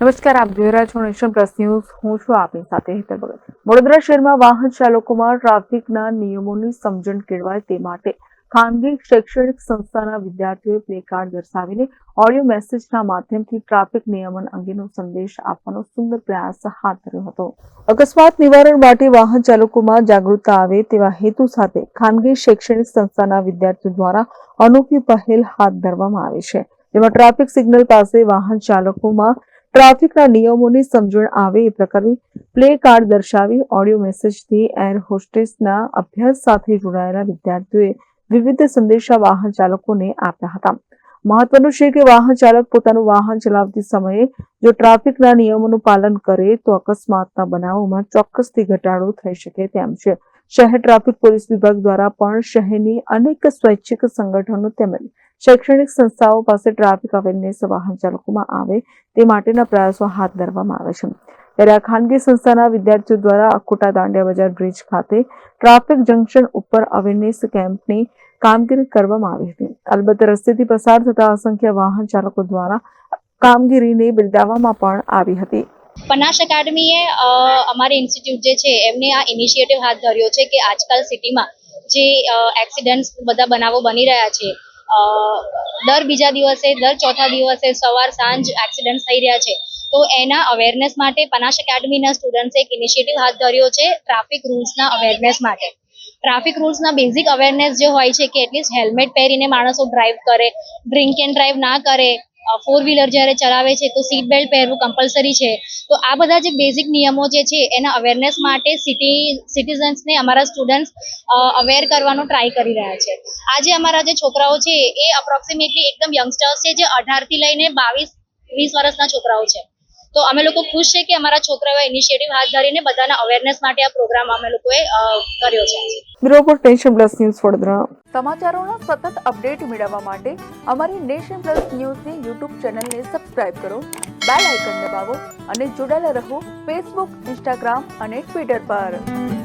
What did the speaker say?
નમસ્કાર, આપ જોઈ રહ્યા છો નેશન પ્લસ ન્યૂઝ. હું છું આપની સાથે હેતર ભગત. વડોદરા શહેરમાં વાહન ચાલકોમાં ટ્રાફિકના નિયમોની સમજણ કેળવાય તે માટે ખાનગી શૈક્ષણિક સંસ્થાના વિદ્યાર્થીઓએ પ્લે કાર્ડ દર્શાવીને ઓડિયો મેસેજના માધ્યમથી ટ્રાફિક નિયમન અંગેનો સંદેશ આપવાનો સુંદર પ્રયાસ હાથ ધર્યો હતો. અકસ્માત નિવારણ માટે વાહન ચાલકોમાં જાગૃતતા આવે તેવા હેતુ સાથે ખાનગી શૈક્ષણિક સંસ્થાના વિદ્યાર્થીઓ દ્વારા અનોખી પહેલ હાથ ધરવામાં આવી છે. જેમાં ટ્રાફિક સિગ્નલ પાસે વાહન ચાલકોમાં ટ્રાફિકના નિયમોની સમજણ આવે એ પ્રકારે પ્લે કાર્ડ દર્શાવી ઓડિયો મેસેજથી એર હોસ્ટેસના અભ્યાસ સાથે જોડાયેલા વિદ્યાર્થીઓએ વિવિધ સંદેશા વાહન ચાલકોને આપ્યા હતા. મહત્વનું છે કે વાહન ચાલક પોતાનું વાહન ચલાવતી સમયે જો ટ્રાફિકના નિયમોનું પાલન કરે તો અકસ્માતના બનાવોમાં ચોક્કસથી ઘટાડો થઈ શકે તેમ છે. શહેર ટ્રાફિક પોલીસ વિભાગ દ્વારા પણ શહેરની અનેક સ્વૈચ્છિક સંગઠનો તેમજ શૈક્ષણિક સંસ્થાઓ પાસે ટ્રાફિક અવેરનેસ વાહન ચાલકોમાં આવે તે માટેના પ્રયાસો હાથ ધરવામાં આવે છે. ત્યારે આ ખાનગી સંસ્થાના વિદ્યાર્થીઓ દ્વારા અકોટા દાંડિયા બજાર બ્રિજ ખાતે ટ્રાફિક જંકશન ઉપર અવેરનેસ કેમ્પની કામગીરી કરવામાં આવી હતી. અલબત્ત રસ્તેથી પસાર થતા અસંખ્ય વાહન ચાલકો દ્વારા કામગીરીને બિરદાવવામાં પણ આવી હતી. પનાશ એકેડમીએ અમારી ઇન્સ્ટિટ્યૂટ જે છે, એમને આ ઇનિશિયેટિવ હાથ ધર્યો છે કે આજકાલ સિટીમાં જે એક્સિડન્ટ્સ બધા બનાવો બની રહ્યા છે. દર બીજા દિવસે, દર ચોથા દિવસે સવાર, સાંજ એક્સિડન્ટ થઈ રહ્યા છે. તો એના અવેરનેસ માટે પનાશ એકેડમીના સ્ટુડન્ટ્સે એક ઇનિશિયેટિવ હાથ ધર્યો છે ટ્રાફિક રૂલ્સના અવેરનેસ માટે. ટ્રાફિક રૂલ્સના બેઝિક અવેરનેસ જે હોય છે કે એટલીસ્ટ હેલ્મેટ પહેરીને માણસો ડ્રાઈવ કરે ડ્રિંક એન્ડ ડ્રાઈવ ના કરે ફોર વ્હીલર જ્યારે ચલાવે છે, તો સીટ બેલ્ટ પહેરવું કમ્પલસરી છે. તો આ બધા જે બેઝિક નિયમો જે છે, એના અવેરનેસ માટે સિટી સિટીઝન્સને અમારા સ્ટુડન્ટ્સ અવેર કરવાનો ટ્રાય કરી રહ્યા છે. આજે અમારા જે છોકરાઓ છે, એ અપ્રોક્સિમેટલી એકદમ યંગસ્ટર્સ છે, જે અઢારથી લઈને બાવીસ, વીસ વર્ષના છોકરાઓ છે. તો અમે લોકો ખુશ છે કે અમારા છોકરાઓએ ઇનિશિયેટિવ હાથ ધરીને બધાના અવેરનેસ માટે આ પ્રોગ્રામ અમે લોકોએ કર્યો છે. Bureau nation plus news Vadodara. સમાચારોના સતત અપડેટ મેળવવા માટે અમારી નેશન પ્લસ ન્યૂઝની યુટ્યુબ ચેનલને સબસ્ક્રાઇબ કરો બેલ આઇકન દબાવો અને જોડાયેલા રહો ફેસબુક ઇન્સ્ટાગ્રામ અને ટ્વિટર પર.